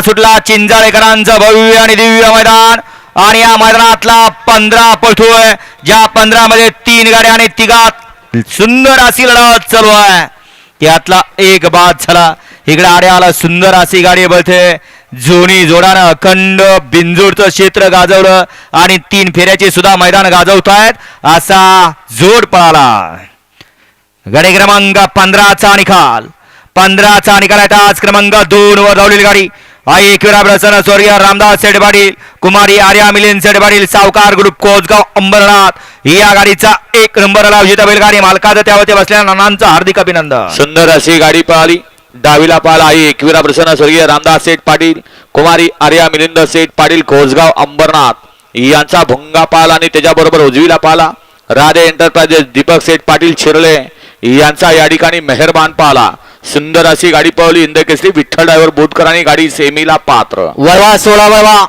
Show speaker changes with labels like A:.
A: सुटला. चिंजाळेकरांचं भव्य आणि दिव्य मैदान. आणि या मैदानातला पंधरा पळतोय. ज्या पंधरा मध्ये तीन गाड्या आणि तिघात सुंदर अशी लढत चालू आहे. त्यातला एक बाद झाला. इकडे आड्याला सुंदर अशी गाडी बळते. जोनी जोडानं अखंड बिंजोडचं क्षेत्र गाजवलं. आणि तीन फेऱ्याचे सुद्धा मैदान गाजवतायत. असा जोड पळाला. गाडी क्रमांक पंधराचा निकाल. पंधराचा निकाल आहे आज क्रमांक दोन वर धावलेली गाडी. आई एकविरा प्रसन्न स्वर्गीय रामदास सेठ पाटील कुमारी आर्या मिलिंद सेडबाडील पाटील सावकार ग्रुप कोसगाव अंबरनाथ. या गाडीचा एक नंबरला विजेता बैलगाडी मालकाचा त्यावरती बसलेल्या नानांचं हार्दिक अभिनंदन.
B: सुंदर अशी गाडी पळाली डावीला पाल आई एकविरा प्रसन्न स्वर्गीय रामदास सेठ पाटील कुमारी आर्या मिलिंद सेठ पाटील कोसगाव अंबरनाथ. यांचा भुंगा पाल आणि त्याच्याबरोबर उजवीला पाला राधे एंटरप्राइजेस दीपक सेठ पाटील शिरले. यांचा या ठिकाणी मेहरबान पाला सुंदर अशी गाडी पावली इंद केसरी विठ्ठल ड्रायव्हर बोटकरांनी गाडी सेमीला पात्र.
A: वळवा सोळा वळवा.